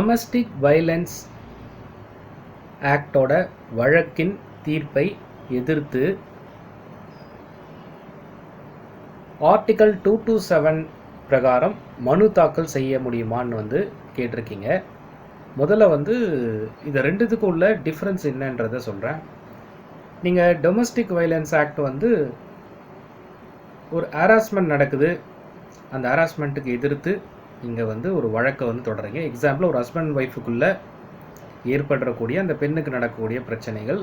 Domestic violence ஆக்டோட வழக்கின் தீர்ப்பை எதிர்த்து ஆர்டிகல் டூ டூ செவன் பிரகாரம் மனு தாக்கல் செய்ய முடியுமான்னு வந்து கேட்டிருக்கீங்க. முதல்ல வந்து இதை ரெண்டுத்துக்கும் உள்ள டிஃப்ரென்ஸ் என்னன்றதை சொல்கிறேன் நீங்கள் டொமஸ்டிக் வைலன்ஸ் ஆக்ட் வந்து ஒரு ஹராஸ்மெண்ட் நடக்குது. அந்த ஹராஸ்மெண்ட்டுக்கு எதிர்த்து இங்கே வந்து ஒரு வழக்கை வந்து தொடரீங்க எக்ஸாம்பிள் ஒரு ஹஸ்பண்ட் ஒய்ஃபுக்குள்ளே ஏற்படக்கூடிய அந்த பெண்ணுக்கு நடக்கக்கூடிய பிரச்சனைகள்.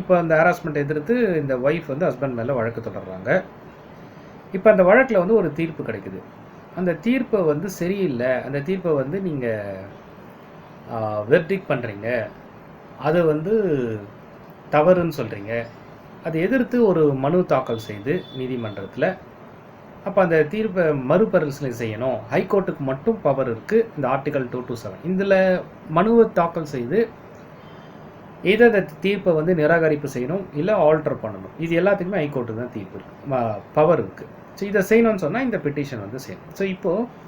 இப்போ அந்த ஹராஸ்மெண்ட் எதிர்த்து இந்த ஒய்ஃப் வந்து ஹஸ்பண்ட் மேலே வழக்கு தொடர்றாங்க. இப்போ அந்த வழக்கில் வந்து ஒரு தீர்ப்பு கிடைக்குது. அந்த தீர்ப்பை வந்து சரியில்லை. அந்த தீர்ப்பை வந்து நீங்கள் வெர்டிக் பண்ணுறீங்க அது வந்து தவறுன்னு சொல்கிறீங்க அதை எதிர்த்து ஒரு மனு தாக்கல் செய்து நீதிமன்றத்தில் அப்போ அந்த தீர்ப்பை மறுபரிசீலனை செய்யணும். ஹைகோர்ட்டுக்கு மட்டும் பவர் இருக்குது இந்த ஆர்டிகல் டூ டூ செவன் இதில் மனுவை தாக்கல் செய்து எதை அந்த தீர்ப்பை வந்து நிராகரிப்பு செய்யணும் இல்லை ஆல்டர் பண்ணணும். இது எல்லாத்துக்குமே ஹைகோர்ட்டு தான் தீர்ப்பு இருக்குது பவர் இருக்குது ஸோ இதை செய்யணும்னு சொன்னால் இந்த பெட்டிஷன் வந்து செய்யணும். ஸோ இப்போது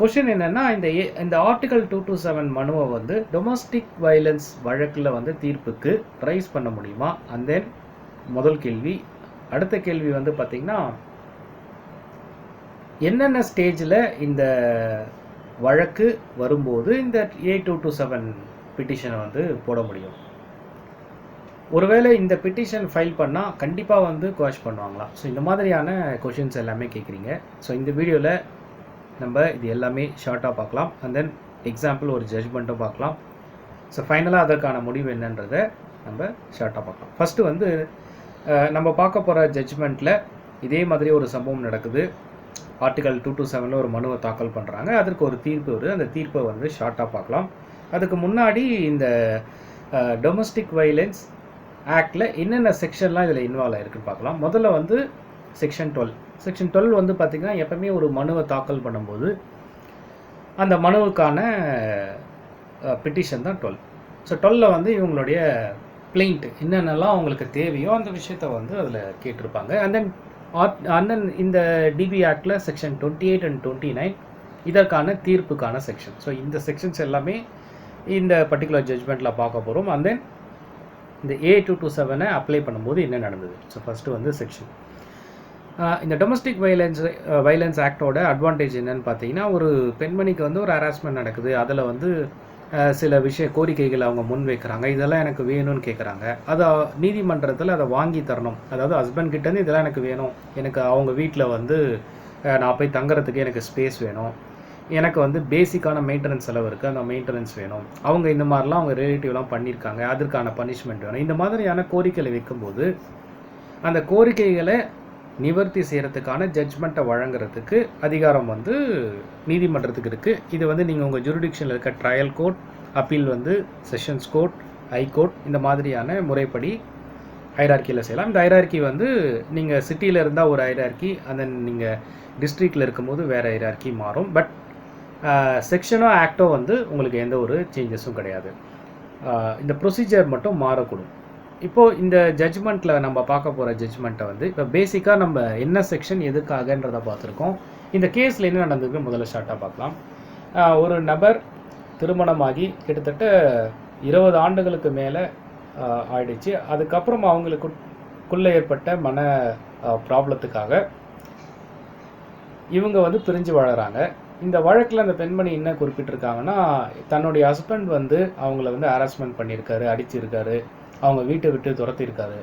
கொஷின் என்னென்னா இந்த ஏ இந்த ஆர்டிகல் டூ டூ செவன் மனுவை வந்து டொமஸ்டிக் வயலன்ஸ் வழக்கில் வந்து தீர்ப்புக்கு ரைஸ் பண்ண முடியுமா? அண்ட் தென் முதல் கேள்வி. அடுத்த கேள்வி வந்து பார்த்திங்கன்னா என்னென்ன ஸ்டேஜில் இந்த வழக்கு வரும்போது இந்த ஏ டூ டூ செவன் பிட்டிஷனை வந்து போட முடியும்? ஒருவேளை இந்த பிட்டிஷன் ஃபைல் பண்ணால் கண்டிப்பாக வந்து குவாஷ் பண்ணுவாங்களா? ஸோ இந்த மாதிரியான கொஷின்ஸ் எல்லாமே கேட்குறீங்க ஸோ இந்த வீடியோவில் நம்ம இது எல்லாமே ஷார்ட்டாக பார்க்கலாம். அண்ட் தென் எக்ஸாம்பிள் ஒரு ஜட்ஜ்மெண்ட்டும் பார்க்கலாம். ஸோ ஃபைனலாக அதற்கான முடிவு என்னன்றதை நம்ம ஷார்ட்டாக பார்க்கலாம். ஃபஸ்ட்டு வந்து நம்ம பார்க்க போகிற ஜட்ஜ்மெண்ட்டில் இதே மாதிரி ஒரு சம்பவம் நடக்குது. ஆர்டிகல் டூ டூ செவனில் ஒரு மனுவை தாக்கல் பண்ணுறாங்க அதற்கு ஒரு தீர்ப்பு வருது. அந்த தீர்ப்பை வந்து ஷார்ட்டாக பார்க்கலாம். அதுக்கு முன்னாடி இந்த டொமஸ்டிக் வைலன்ஸ் ஆக்டில் என்னென்ன செக்ஷன்லாம் இதில் இன்வால்வ் ஆகிருக்குன்னு பார்க்கலாம். முதல்ல வந்து செக்ஷன் டுவெல் செக்ஷன் டுவெல் வந்து பார்த்திங்கன்னா எப்பவுமே ஒரு மனுவை தாக்கல் பண்ணும்போது அந்த மனுவுக்கான பிட்டிஷன் தான் டுவெல் ஸோ டுவெல்ல வந்து இவங்களுடைய பிளெயிண்ட் என்னென்னலாம் அவங்களுக்கு தேவையோ அந்த விஷயத்த வந்து அதில் கேட்டிருப்பாங்க. அண்ட் தென் அண்ட் தென் இந்த டிபி ஆக்டில் section twenty eight and twenty nine இதற்கான தீர்ப்புக்கான செக்ஷன் ஸோ இந்த செக்ஷன்ஸ் எல்லாமே இந்த பர்டிகுலர் ஜட்ஜ்மெண்ட்டில் பார்க்க போகிறோம் அண்ட் தென் இந்த ஏ டூ டூ செவனை அப்ளை பண்ணும்போது என்ன நடந்தது? ஸோ ஃபஸ்ட்டு வந்து செக்ஷன் இந்த டொமஸ்டிக் வைலன்ஸ் வைலன்ஸ் ஆக்டோட அட்வான்டேஜ் என்னன்னு பார்த்தீங்கன்னா ஒரு பெண்மணிக்கு வந்து ஒரு ஹராஸ்மெண்ட் நடக்குது. அதில் வந்து சில விஷய கோரிக்கைகள் அவங்க முன் வைக்கிறாங்க. இதெல்லாம் எனக்கு வேணும்னு கேட்குறாங்க அதை நீதிமன்றத்தில் அதை வாங்கி தரணும். அதாவது ஹஸ்பண்ட் கிட்டேருந்து இதெல்லாம் எனக்கு வேணும். எனக்கு அவங்க வீட்டில் வந்து நான் போய் தங்குறதுக்கு எனக்கு ஸ்பேஸ் வேணும். எனக்கு வந்து பேசிக்கான மெயின்டெனன்ஸ் செலவு இருக்குது அந்த மெயின்டெனன்ஸ் வேணும். அவங்க இந்த மாதிரிலாம் அவங்க ரிலேட்டிவ்லாம் பண்ணியிருக்காங்க அதற்கான பனிஷ்மெண்ட் வேணும். இந்த மாதிரியான கோரிக்கைகளை வைக்கும்போது அந்த கோரிக்கைகளை நிவர்த்தி செய்கிறதுக்கான ஜட்ஜ்மெண்ட்டை வழங்குறதுக்கு அதிகாரம் வந்து நீதிமன்றத்துக்கு இருக்குது இது வந்து நீங்கள் உங்கள் ஜூரிடிக்ஷனில் இருக்க ட்ரையல் கோர்ட் அப்பீல் வந்து செஷன்ஸ் கோர்ட் ஹைகோர்ட் இந்த மாதிரியான முறைப்படி ஹைரார்க்கியில் செய்யலாம். இந்த ஹைரார்க்கி வந்து நீங்கள் சிட்டியில் இருந்தால் ஒரு ஹைரார்க்கி அந்த நீங்கள் டிஸ்ட்ரிக்டில் இருக்கும்போது வேறு ஹைரார்க்கி மாறும். பட் செக்ஷனோ ஆக்டோ வந்து உங்களுக்கு எந்த ஒரு சேஞ்சஸும் கிடையாது. இந்த ப்ரொசீஜர் மட்டும் மாறக்கூடும். இப்போது இந்த ஜட்ஜ்மெண்ட்டில் நம்ம பார்க்க போகிற ஜட்ஜ்மெண்ட்டை வந்து இப்போ பேசிக்காக நம்ம என்ன செக்ஷன் எதுக்காகன்றதை பார்த்துருக்கோம். இந்த கேஸில் என்ன நடந்ததுன்னு முதல்ல ஷார்ட்டாக பார்க்கலாம். ஒரு நபர் திருமணமாகி கிட்டத்தட்ட இருபது ஆண்டுகளுக்கு மேலே ஆயிடுச்சு. அதுக்கப்புறம் அவங்களுக்குள்ளே ஏற்பட்ட மன ப்ராப்ளத்துக்காக இவங்க வந்து பிரிஞ்சு வாழறாங்க இந்த வழக்கில் அந்த பெண்மணி என்ன குறிப்பிட்டிருக்காங்கன்னா தன்னுடைய ஹஸ்பண்ட் வந்து அவங்கள வந்து ஹராஸ்மெண்ட் பண்ணியிருக்காரு அடிச்சிருக்காரு. அவங்க வீட்டை விட்டு துரத்திருக்காரு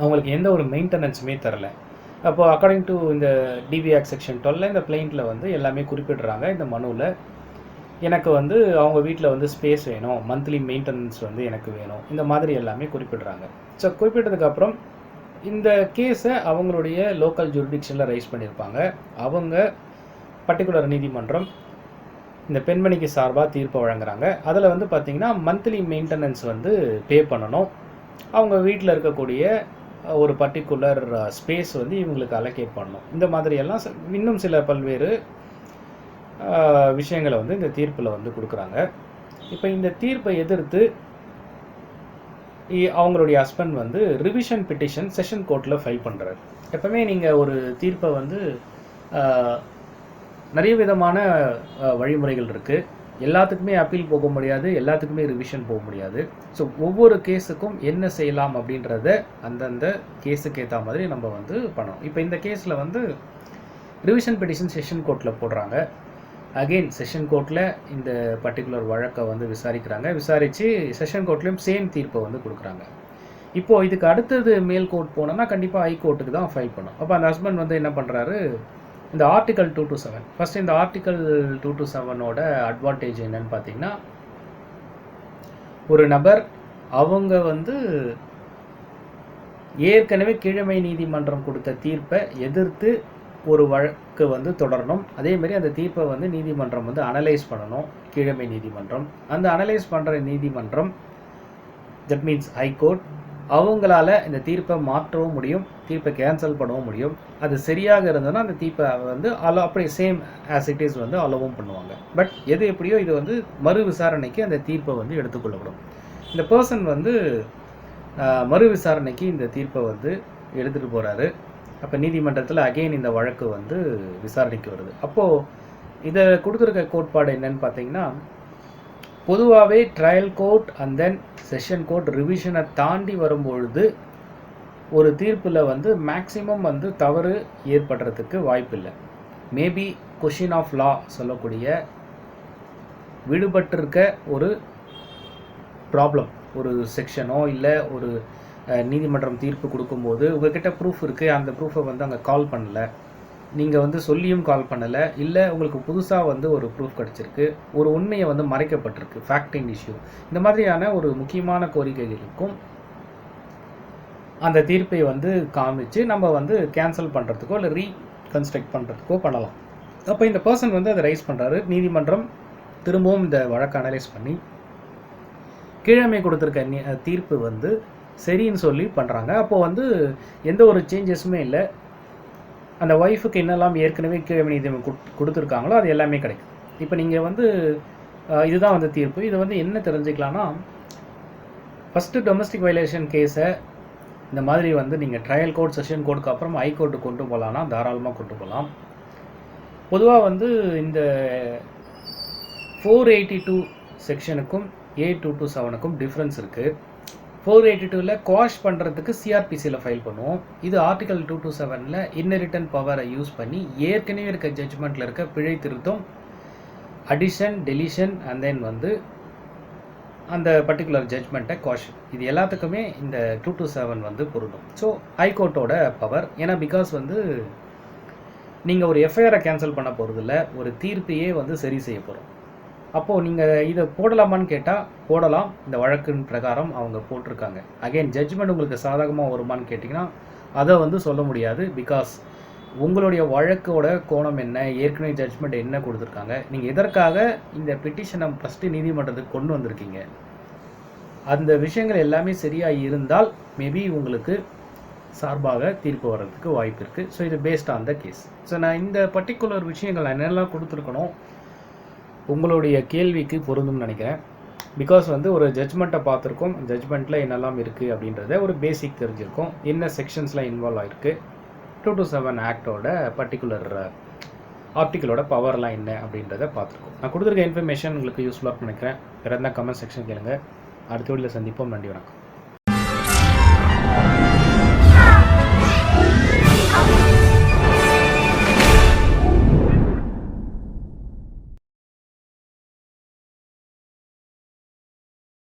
அவங்களுக்கு எந்த ஒரு மெயின்டெனன்ஸுமே தரல. அப்போது அக்கார்டிங் டு இந்த டிபிஆக் செக்ஷன் டுவெல்ல இந்த பிளைண்ட்டில் வந்து எல்லாமே குறிப்பிடுறாங்க. இந்த மனுவில் எனக்கு வந்து அவங்க வீட்டில் வந்து ஸ்பேஸ் வேணும். மந்த்லி மெயின்டெனன்ஸ் வந்து எனக்கு வேணும். இந்த மாதிரி எல்லாமே குறிப்பிடுறாங்க. ஸோ குறிப்பிட்டதுக்கப்புறம் இந்த கேஸை அவங்களுடைய லோக்கல் ஜூரிடிக்ஷனில் ரைஸ் பண்ணியிருப்பாங்க அவங்க பர்டிகுலர் நீதிமன்றம் இந்த பெண்மணிக்கு சார்பாக தீர்ப்பு வழங்குறாங்க. அதில் வந்து பார்த்திங்கன்னா மந்த்லி மெயின்டெனன்ஸ் வந்து பே பண்ணணும். அவங்க வீட்டில் இருக்கக்கூடிய ஒரு பர்டிகுலர் ஸ்பேஸ் வந்து இவங்களுக்கு அலோகேட் பண்ணணும். இந்த மாதிரியெல்லாம் ச- இன்னும் சில பல்வேறு விஷயங்களை வந்து இந்த தீர்ப்பில் வந்து கொடுக்குறாங்க. இப்போ இந்த தீர்ப்பை எதிர்த்து அவங்களுடைய ஹஸ்பண்ட் வந்து ரிவிஷன் பிட்டிஷன் செஷன் கோர்ட்டில் ஃபைல் பண்ணுறாரு எப்பவுமே நீங்கள் ஒரு தீர்ப்பை வந்து நிறைய விதமான வழிமுறைகள் இருக்குது எல்லாத்துக்குமே அப்பீல் போக முடியாது எல்லாத்துக்குமே ரிவிஷன் போக முடியாது. ஸோ ஒவ்வொரு கேஸுக்கும் என்ன செய்யலாம் அப்படின்றத அந்தந்த கேஸுக்கு ஏற்ற மாதிரி நம்ம வந்து பண்ணணும். இப்போ இந்த கேஸில் வந்து ரிவிஷன் பெட்டிஷன் செஷன் கோர்ட்டில் போடுறாங்க. அகெயின் செஷன் கோர்ட்டில் இந்த பர்டிகுலர் வழக்கை வந்து விசாரிக்கிறாங்க. விசாரித்து செஷன் கோர்ட்லேயும் சேம் தீர்ப்பை வந்து கொடுக்குறாங்க. இப்போது இதுக்கு அடுத்தது மேல் கோர்ட் போனோம்னா கண்டிப்பாக ஹை கோர்ட்டுக்கு தான் ஃபைல் பண்ணும் அப்போ அந்த ஹஸ்பண்ட் வந்து என்ன பண்ணுறாரு இந்த article two two seven first இந்த ஆர்டிக்கல் டூ டு செவனோட அட்வான்டேஜ் என்னன்னு பார்த்தீங்கன்னா ஒரு நபர் அவங்க வந்து ஏற்கனவே கீழமை நீதிமன்றம் கொடுத்த தீர்ப்பை எதிர்த்து ஒரு வழக்கு வந்து தொடரணும். அதேமாரி அந்த தீர்ப்பை வந்து நீதிமன்றம் வந்து அனலைஸ் பண்ணணும். கீழமை நீதிமன்றம். அந்த அனலைஸ் பண்ணுற நீதிமன்றம் தட் மீன்ஸ் ஹைகோர்ட் அவங்களால இந்த தீர்ப்பை மாற்றவும் முடியும் தீர்ப்பை கேன்சல் பண்ணவும் முடியும். அது சரியாக இருந்ததுன்னா அந்த தீர்ப்பை வந்து அலோ அப்படியே சேம் ஆஸ் இட் இஸ் வந்து அலோவும் பண்ணுவாங்க. பட் எது எப்படியோ இது வந்து மறு விசாரணைக்கு அந்த தீர்ப்பை வந்து எடுத்துக்கொள்ளப்படும். இந்த பர்சன் வந்து மறு விசாரணைக்கு இந்த தீர்ப்பை வந்து எடுத்துகிட்டு போகிறாரு அப்போ நீதிமன்றத்தில் அகைன் இந்த வழக்கு வந்து விசாரணைக்கு வருது. அப்போது இதை கொடுத்துருக்க கோட்பாடு என்னன்னு பார்த்தீங்கன்னா பொதுவாகவே trial court and then session court ரிவிஷனை தாண்டி வரும்பொழுது ஒரு தீர்ப்பில் வந்து மேக்சிமம் வந்து தவறு ஏற்படுறதுக்கு வாய்ப்பில்லை. மேபி கொஷின் ஆஃப் லா சொல்லக்கூடிய விடுபட்டிருக்க ஒரு ப்ராப்ளம் ஒரு செக்ஷனோ இல்லை ஒரு நீதிமன்றம் தீர்ப்பு கொடுக்கும்போது உங்ககிட்ட ப்ரூஃப் இருக்குது அந்த ப்ரூஃபை வந்து அங்கே கால் பண்ணல. நீங்கள் வந்து சொல்லியும் கால் பண்ணலை இல்லை உங்களுக்கு புதுசாக வந்து ஒரு ப்ரூஃப் கிடச்சிருக்கு ஒரு உண்மையை வந்து மறைக்கப்பட்டிருக்கு ஃபேக்டிங் இஷ்யூ இந்த மாதிரியான ஒரு முக்கியமான கோரிக்கைகளுக்கும் அந்த தீர்ப்பை வந்து காமிச்சு நம்ம வந்து கேன்சல் பண்ணுறதுக்கோ இல்லை ரீகன்ஸ்ட்ரக்ட் பண்ணுறதுக்கோ பண்ணலாம். அப்போ இந்த பர்சன் வந்து அதை ரைஸ் பண்ணுறாரு நீதிமன்றம் திரும்பவும் இந்த வழக்கை அனலைஸ் பண்ணி கீழமை கொடுத்துருக்க தீர்ப்பு வந்து சரின்னு சொல்லி பண்ணுறாங்க அப்போது வந்து எந்த ஒரு சேஞ்சஸுமே இல்லை. அந்த ஒய்ஃபுக்கு என்னெல்லாம் ஏற்கனவே கீழமை நீதிமன்றம் கொடுத்துருக்காங்களோ அது எல்லாமே கிடைக்கும் இப்போ நீங்கள் வந்து இதுதான் வந்து தீர்ப்பு. இதை வந்து என்ன தெரிஞ்சுக்கலாம்னா ஃபஸ்ட்டு டொமஸ்டிக் வயலேஷன் கேஸை இந்த மாதிரி வந்து நீங்கள் ட்ரையல் கோர்ட் செஷன் கோர்ட்டுக்கு அப்புறம் ஹைகோர்ட்டு கொண்டு போகலான்னா தாராளமாக கொண்டு போகலாம் பொதுவாக வந்து இந்த ஃபோர் எயிட்டி டூ செக்ஷனுக்கும் ஏ டூ டூ செவனுக்கும் டிஃப்ரென்ஸ் இருக்குது ஃபோர் எயிட்டி டூவில் குவாஷ் பண்ணுறதுக்கு சிஆர்பிசியில் ஃபைல் பண்ணுவோம். இது ஆர்டிகல் டூ டூ செவனில் இன்னரிட்டன் பவரை யூஸ் பண்ணி ஏற்கனவே இருக்க ஜட்ஜ்மெண்ட்டில் இருக்க பிழை திருத்தம் அடிஷன் டெலிஷன் அண்ட் தென் வந்து அந்த பர்டிகுலர் ஜட்ஜ்மெண்ட்டை காஷன் இது எல்லாத்துக்குமே இந்த டூ டூ செவன் வந்து பொருந்தும். ஸோ ஹைகோர்ட்டோட பவர் ஏன்னா பிகாஸ் வந்து நீங்கள் ஒரு எஃப்ஐஆரை கேன்சல் பண்ண போகிறதில்ல ஒரு தீர்ப்பையே வந்து சரி செய்ய போகிறோம் அப்போது நீங்கள் இதை போடலாமான்னு கேட்டால் போடலாம். இந்த வழக்கின் பிரகாரம் அவங்க போட்டிருக்காங்க. அகைன் ஜட்ஜ்மெண்ட் உங்களுக்கு சாதகமாக வருமான்னு கேட்டிங்கன்னா அதை வந்து சொல்ல முடியாது. பிகாஸ் உங்களுடைய வழக்கோட கோணம் என்ன ஏற்கனவே ஜட்ஜ்மெண்ட் என்ன கொடுத்துருக்காங்க. நீங்கள் எதற்காக இந்த பெட்டிஷனை ஃபஸ்ட்டு நீதிமன்றத்துக்கு கொண்டு வந்திருக்கீங்க? அந்த விஷயங்கள் எல்லாமே சரியாக இருந்தால் மேபி உங்களுக்கு சார்பாக தீர்ப்பு வர்றதுக்கு வாய்ப்பு இருக்குது ஸோ இது based on the case so நான் இந்த பர்டிகுலர் விஷயங்கள் நான் என்னெல்லாம் கொடுத்துருக்கணும் உங்களுடைய கேள்விக்கு பொருந்தும்னு நினைக்கிறேன். பிகாஸ் வந்து ஒரு ஜட்ஜ்மெண்ட்டை பார்த்துருக்கோம். ஜட்ஜ்மெண்ட்டில் என்னெல்லாம் இருக்குது அப்படின்றத ஒரு பேசிக் தெரிஞ்சிருக்கும். என்ன செக்ஷன்ஸில் இன்வால்வ் ஆகிருக்கு டூ டு செவன் ஆக்டோட பர்டிகுலர் ஆப்டிக்கலோட பவர்லாம் என்ன அப்படின்றத பார்த்துருக்கோம். நான் கொடுத்துருக்க இன்ஃபர்மேஷன் உங்களுக்கு யூஸ்ஃபுல்லாக நினைக்கிறேன். வேறு எதனா கமெண்ட் செக்ஷன் கேளுங்க. அடுத்த வீடியோவில் சந்திப்போம். நன்றி வணக்கம்.